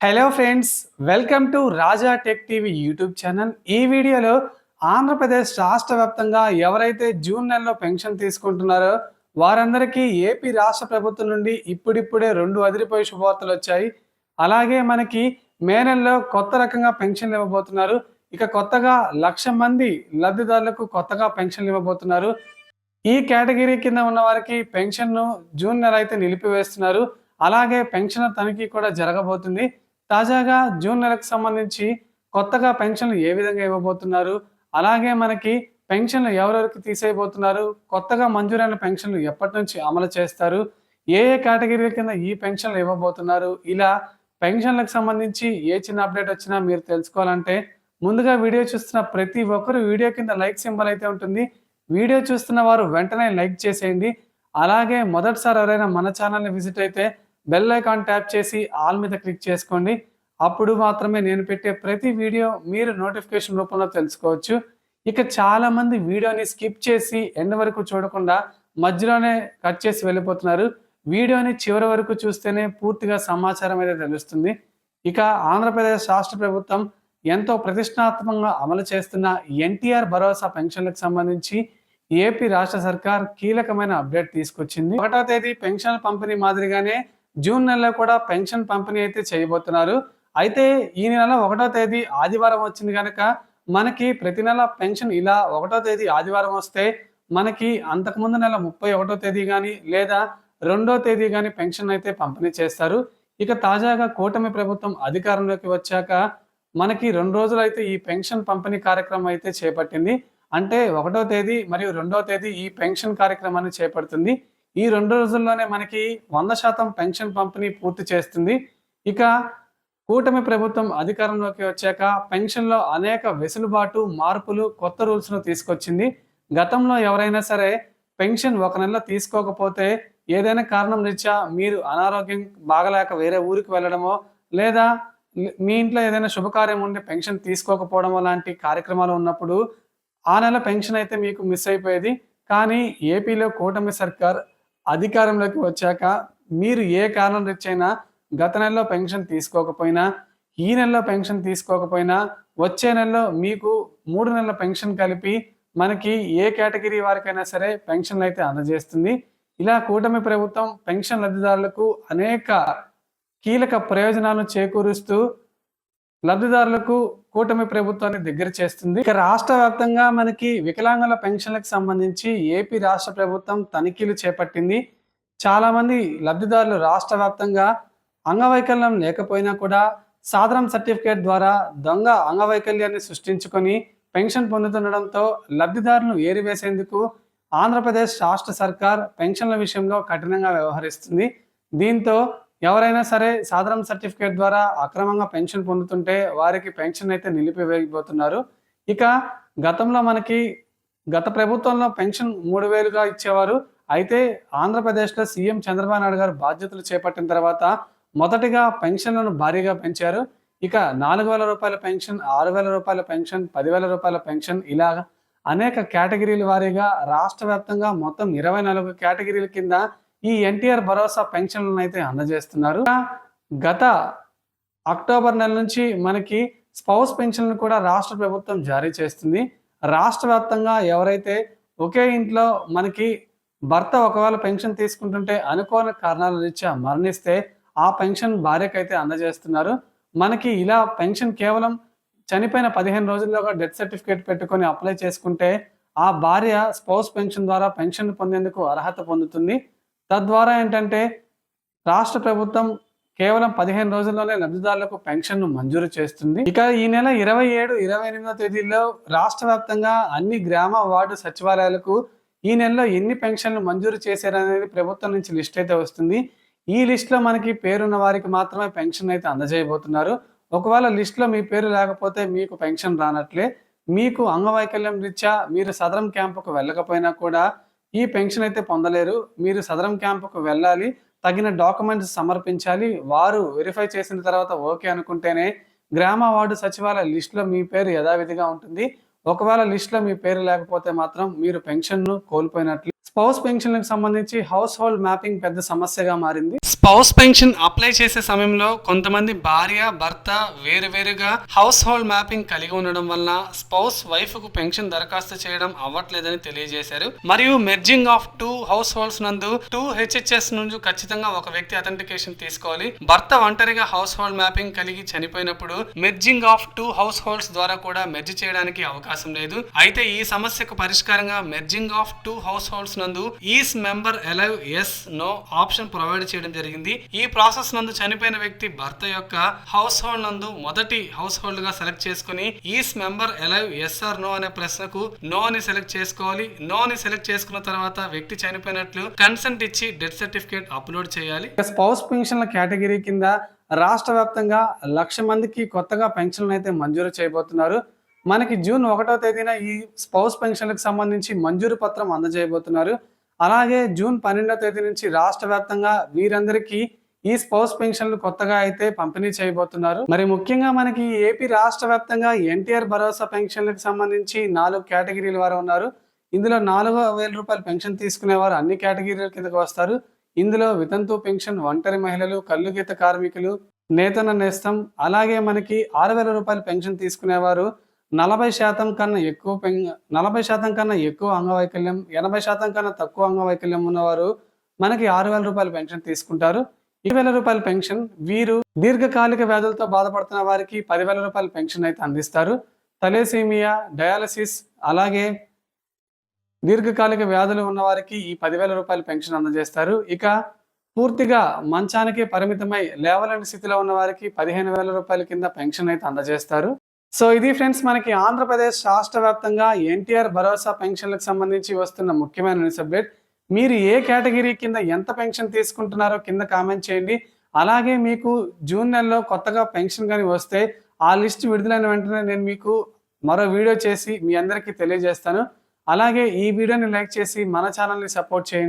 Hello friends welcome to Raja tech TV YouTube channel ఈ వీడియోలో ఆంధ్రప్రదేశ్ రాష్ట్ర వ్యాప్తంగా ఎవరైతే జూన్ నెలలో పెన్షన్ తీసుకుంటున్నారో వారందరికీ ఏపీ రాష్ట్ర ప్రభుత్వం నుండి ఇప్పుడిప్పుడే రెండు అదిరిపోయే శుభవార్తలు వచ్చాయి. అలాగే మనకి మే నెలలో కొత్త రకంగా పెన్షన్లు ఇవ్వబోతున్నారు. ఇక కొత్తగా లక్ష మంది లబ్ధిదారులకు కొత్తగా పెన్షన్లు ఇవ్వబోతున్నారు. ఈ కేటగిరీ కింద ఉన్న వారికి పెన్షన్ను జూన్ నెల అయితే నిలిపివేస్తున్నారు. అలాగే పెన్షన్ తనిఖీ కూడా జరగబోతుంది. తాజాగా జూన్ నెలకు సంబంధించి కొత్తగా పెన్షన్లు ఏ విధంగా ఇవ్వబోతున్నారు? అలాగే మనకి పెన్షన్లు ఎవరెవరికి తీసేయబోతున్నారు? కొత్తగా మంజూరైన పెన్షన్లు ఎప్పటి నుంచి అమలు చేస్తారు? ఏ ఏ కేటగిరీల కింద ఈ పెన్షన్లు ఇవ్వబోతున్నారు? ఇలా పెన్షన్లకు సంబంధించి ఏ చిన్న అప్డేట్ వచ్చినా మీరు తెలుసుకోవాలంటే ముందుగా వీడియో చూస్తున్న ప్రతి ఒక్కరు వీడియో కింద లైక్ సింబల్ అయితే ఉంటుంది. వీడియో చూస్తున్న వారు వెంటనే లైక్ చేసేయండి. అలాగే మొదటిసారి ఎవరైనా మన ఛానల్ని విజిట్ అయితే బెల్ ఐకాన్ ట్యాప్ చేసి ఆల్ మీద క్లిక్ చేసుకోండి. అప్పుడు మాత్రమే నేను పెట్టే ప్రతి వీడియో మీరు నోటిఫికేషన్ రూపంలో తెలుసుకోవచ్చు. ఇక చాలా మంది వీడియోని స్కిప్ చేసి ఎండ్ వరకు చూడకుండా మధ్యలోనే కట్ చేసి వెళ్ళిపోతున్నారు. వీడియోని చివరి వరకు చూస్తేనే పూర్తిగా సమాచారం అయితే తెలుస్తుంది. ఇక ఆంధ్రప్రదేశ్ రాష్ట్ర ప్రభుత్వం ఎంతో ప్రతిష్టాత్మకంగా అమలు చేస్తున్న ఎన్టీఆర్ భరోసా పెన్షన్లకు సంబంధించి ఏపీ రాష్ట్ర సర్కార్ కీలకమైన అప్డేట్ తీసుకొచ్చింది. ఒకటో తేదీ పెన్షన్ పంపిణీ మాదిరిగానే జూన్ నెలలో కూడా పెన్షన్ పంపిణీ అయితే చేయబోతున్నారు. అయితే ఈ నెల ఒకటో తేదీ ఆదివారం వచ్చింది కనుక మనకి ప్రతి నెల పెన్షన్ ఇలా ఒకటో తేదీ ఆదివారం వస్తే మనకి అంతకుముందు నెల ముప్పై ఒకటో తేదీ కానీ లేదా రెండో తేదీ కానీ పెన్షన్ అయితే పంపిణీ చేస్తారు. ఇక తాజాగా కూటమి ప్రభుత్వం అధికారంలోకి వచ్చాక మనకి రెండు రోజులు అయితే ఈ పెన్షన్ పంపిణీ కార్యక్రమం అయితే చేపట్టింది. అంటే ఒకటో తేదీ మరియు రెండో తేదీ ఈ పెన్షన్ కార్యక్రమాన్ని చేపడుతుంది. ఈ రెండు రోజుల్లోనే మనకి వంద శాతం పెన్షన్ పంపిణీ పూర్తి చేస్తుంది. ఇక కూటమి ప్రభుత్వం అధికారంలోకి వచ్చాక పెన్షన్లో అనేక వెసులుబాటు మార్పులు కొత్త రూల్స్ను తీసుకొచ్చింది. గతంలో ఎవరైనా సరే పెన్షన్ ఒక నెల తీసుకోకపోతే ఏదైనా కారణం రీత్యా మీరు అనారోగ్యం బాగలేక వేరే ఊరికి వెళ్ళడమో లేదా మీ ఇంట్లో ఏదైనా శుభకార్యం ఉండి పెన్షన్ తీసుకోకపోవడమో లాంటి కార్యక్రమాలు ఉన్నప్పుడు ఆ నెల పెన్షన్ అయితే మీకు మిస్ అయిపోయేది. కానీ ఏపీలో కూటమి సర్కార్ అధికారంలోకి వచ్చాక మీరు ఏ కారణం తెచ్చైనా గత నెలలో పెన్షన్ తీసుకోకపోయినా ఈ నెలలో పెన్షన్ తీసుకోకపోయినా వచ్చే నెలలో మీకు మూడు నెలల పెన్షన్ కలిపి మనకి ఏ కేటగిరీ వారికైనా సరే పెన్షన్లు అయితే అందజేస్తుంది. ఇలా కూటమి ప్రభుత్వం పెన్షన్ లబ్ధిదారులకు అనేక కీలక ప్రయోజనాలను చేకూరుస్తూ లబ్ధిదారులకు కూటమి ప్రభుత్వాన్ని దగ్గర చేస్తుంది. ఇక రాష్ట్ర వ్యాప్తంగా మనకి వికలాంగుల పెన్షన్లకు సంబంధించి ఏపీ రాష్ట్ర ప్రభుత్వం తనిఖీలు చేపట్టింది. చాలా మంది లబ్ధిదారులు రాష్ట్ర వ్యాప్తంగా అంగవైకల్యం లేకపోయినా కూడా సాధారణ సర్టిఫికేట్ ద్వారా దొంగ అంగవైకల్యాన్ని సృష్టించుకొని పెన్షన్ పొందుతుండడంతో లబ్ధిదారులను ఏరివేసేందుకు ఆంధ్రప్రదేశ్ రాష్ట్ర సర్కార్ పెన్షన్ల విషయంలో కఠినంగా వ్యవహరిస్తుంది. దీంతో ఎవరైనా సరే సాధారణ సర్టిఫికేట్ ద్వారా అక్రమంగా పెన్షన్ పొందుతుంటే వారికి పెన్షన్ అయితే నిలిపివేయబోతున్నారు. ఇక గతంలో మనకి గత ప్రభుత్వంలో పెన్షన్ మూడు వేలుగా ఇచ్చేవారు. అయితే ఆంధ్రప్రదేశ్లో సీఎం చంద్రబాబు నాయుడు గారు బాధ్యతలు చేపట్టిన తర్వాత మొదటిగా పెన్షన్లను భారీగా పెంచారు. ఇక నాలుగు వేల రూపాయల పెన్షన్ ఆరు వేల రూపాయల పెన్షన్ పదివేల రూపాయల పెన్షన్ ఇలా అనేక కేటగిరీల వారీగా రాష్ట్ర వ్యాప్తంగా మొత్తం ఇరవై నాలుగు కేటగిరీల కింద ఈ ఎన్టీఆర్ భరోసా పెన్షన్లను అయితే అందజేస్తున్నారు. గత అక్టోబర్ నెల నుంచి మనకి స్పౌస్ పెన్షన్లు కూడా రాష్ట్ర ప్రభుత్వం జారీ చేస్తుంది. రాష్ట్ర వ్యాప్తంగా ఎవరైతే ఒకే ఇంట్లో మనకి భర్త ఒకవేళ పెన్షన్ తీసుకుంటుంటే అనుకోని కారణాల రీత్యా మరణిస్తే ఆ పెన్షన్ భార్యకైతే అందజేస్తున్నారు. మనకి ఇలా పెన్షన్ కేవలం చనిపోయిన పదిహేను రోజుల్లోగా డెత్ సర్టిఫికేట్ పెట్టుకొని అప్లై చేసుకుంటే ఆ భార్య స్పౌస్ పెన్షన్ ద్వారా పెన్షన్ పొందేందుకు అర్హత పొందుతుంది. తద్వారా ఏంటంటే రాష్ట్ర ప్రభుత్వం కేవలం పదిహేను రోజుల్లోనే లబ్ధిదారులకు పెన్షన్ను మంజూరు చేస్తుంది. ఇక ఈ నెల ఇరవై ఏడు ఇరవై ఎనిమిదో తేదీల్లో రాష్ట్ర వ్యాప్తంగా అన్ని గ్రామ వార్డు సచివాలయాలకు ఈ నెలలో ఎన్ని పెన్షన్లు మంజూరు చేశారనేది ప్రభుత్వం నుంచి లిస్ట్ అయితే వస్తుంది. ఈ లిస్ట్లో మనకి పేరున్న వారికి మాత్రమే పెన్షన్ అయితే అందజేయబోతున్నారు. ఒకవేళ లిస్ట్లో మీ పేరు లేకపోతే మీకు పెన్షన్ రానట్లే మీకు అంగవైకల్యం రీత్యా మీరు సదరం క్యాంపుకు వెళ్ళకపోయినా కూడా ఈ పెన్షన్ అయితే పొందలేరు. మీరు సదరం క్యాంపుకు వెళ్ళాలి. తగిన డాక్యుమెంట్స్ సమర్పించాలి. వారు వెరిఫై చేసిన తర్వాత ఓకే అనుకుంటేనే గ్రామ వార్డు సచివాలయ లిస్టులో మీ పేరు యథావిధిగా ఉంటుంది. ఒకవేళ లిస్టులో మీ పేరు లేకపోతే మాత్రం మీరు పెన్షన్ను కోల్పోయినట్లు స్పౌస్ పెన్షన్లకు సంబంధించి హౌస్ హోల్డ్ మ్యాపింగ్ పెద్ద సమస్యగా మారింది. స్పౌస్ పెన్షన్ అప్లై చేసే సమయంలో కొంతమంది భార్య భర్త వేరువేరుగా హౌస్ హోల్డ్ మ్యాపింగ్ కలిగి ఉండడం వలన స్పౌస్ వైఫ్కు పెన్షన్ దరఖాస్తు చేయడం అవ్వట్లేదని తెలియజేశారు. మరియు merging of two households నందు టూ హెచ్హెచ్ఎస్ నుండి ఖచ్చితంగా ఒక వ్యక్తి అథెంటికేషన్ తీసుకోవాలి. భర్త ఒంటరిగా హౌస్ హోల్డ్ మ్యాపింగ్ కలిగి చనిపోయినప్పుడు merging of two households ద్వారా కూడా మెర్జ్ చేయడానికి అవకాశం లేదు. అయితే ఈ సమస్యకు పరిష్కారంగా merging of two households నందు is member alive yes no option provide చేయడం జరిగింది. ఈ ప్రాసెస్ నందు చనిపోయిన వ్యక్తి భర్త యొక్క హౌస్ హోల్డ్ నందు మొదటి హౌస్ హోల్డ్గా సెలెక్ట్ చేసుకుని is member alive yes or no అనే ప్రశ్నకు నో అని సెలెక్ట్ చేసుకోవాలి. నో అని సెలెక్ట్ చేసుకున్న తర్వాత వ్యక్తి చనిపోయినట్లు కన్సెంట్ ఇచ్చి డెత్ సర్టిఫికేట్ అప్లోడ్ చేయాలి. స్పౌస్ పెన్షన్ల కేటగిరీ కింద రాష్ట్ర వ్యాప్తంగా లక్ష మందికి కొత్తగా పెన్షన్లు అయితే మంజూరు చేయబోతున్నారు. మనకి జూన్ ఒకటో తేదీన ఈ స్పౌస్ పెన్షన్లకు సంబంధించి మంజూరు పత్రం అందజేయబోతున్నారు. అలాగే జూన్ పన్నెండో తేదీ నుంచి రాష్ట్ర వ్యాప్తంగా వీరందరికీ ఈ స్పౌస్ పెన్షన్లు కొత్తగా అయితే పంపిణీ చేయబోతున్నారు. మరి ముఖ్యంగా మనకి ఏపీ రాష్ట్ర వ్యాప్తంగా ఎన్టీఆర్ భరోసా పెన్షన్లకు సంబంధించి నాలుగు కేటగిరీల వారు ఉన్నారు. ఇందులో నాలుగు వేల రూపాయల పెన్షన్ తీసుకునేవారు అన్ని కేటగిరీల కిందకు వస్తారు. ఇందులో వితంతు పెన్షన్ ఒంటరి మహిళలు కళ్ళు గీత కార్మికులు నేతన నేస్తం అలాగే మనకి ఆరు వేల రూపాయల పెన్షన్ తీసుకునేవారు. నలభై శాతం కన్నా ఎక్కువ నలభై శాతం కన్నా ఎక్కువ అంగవైకల్యం ఎనభై శాతం కన్నా తక్కువ అంగవైకల్యం ఉన్నవారు మనకి ఆరు వేల రూపాయల పెన్షన్ తీసుకుంటారు. ఈ వేల రూపాయల పెన్షన్ వీరు దీర్ఘకాలిక వ్యాధులతో బాధపడుతున్న వారికి పదివేల రూపాయల పెన్షన్ అయితే అందిస్తారు. తలేసీమియా డయాలసిస్ అలాగే దీర్ఘకాలిక వ్యాధులు ఉన్న వారికి ఈ పదివేల రూపాయల పెన్షన్ అందజేస్తారు. ఇక పూర్తిగా మంచానికి పరిమితమై లేవలేని స్థితిలో ఉన్న వారికి పదిహేను వేల రూపాయల కింద పెన్షన్ అయితే అందజేస్తారు. సో ఇది ఫ్రెండ్స్ మనకి ఆంధ్రప్రదేశ్ రాష్ట్ర వ్యాప్తంగా ఎన్టీఆర్ భరోసా పెన్షన్లకు సంబంధించి వస్తున్న ముఖ్యమైన న్యూస్ అప్డేట్. మీరు ఏ కేటగిరీ కింద ఎంత పెన్షన్ తీసుకుంటున్నారో కింద కామెంట్ చేయండి. అలాగే మీకు జూన్ నెలలో కొత్తగా పెన్షన్ కానీ వస్తే ఆ లిస్ట్ విడుదలైన వెంటనే నేను మీకు మరో వీడియో చేసి మీ అందరికీ తెలియజేస్తాను. అలాగే ఈ వీడియోని లైక్ చేసి మన ఛానల్ని సపోర్ట్ చేయండి.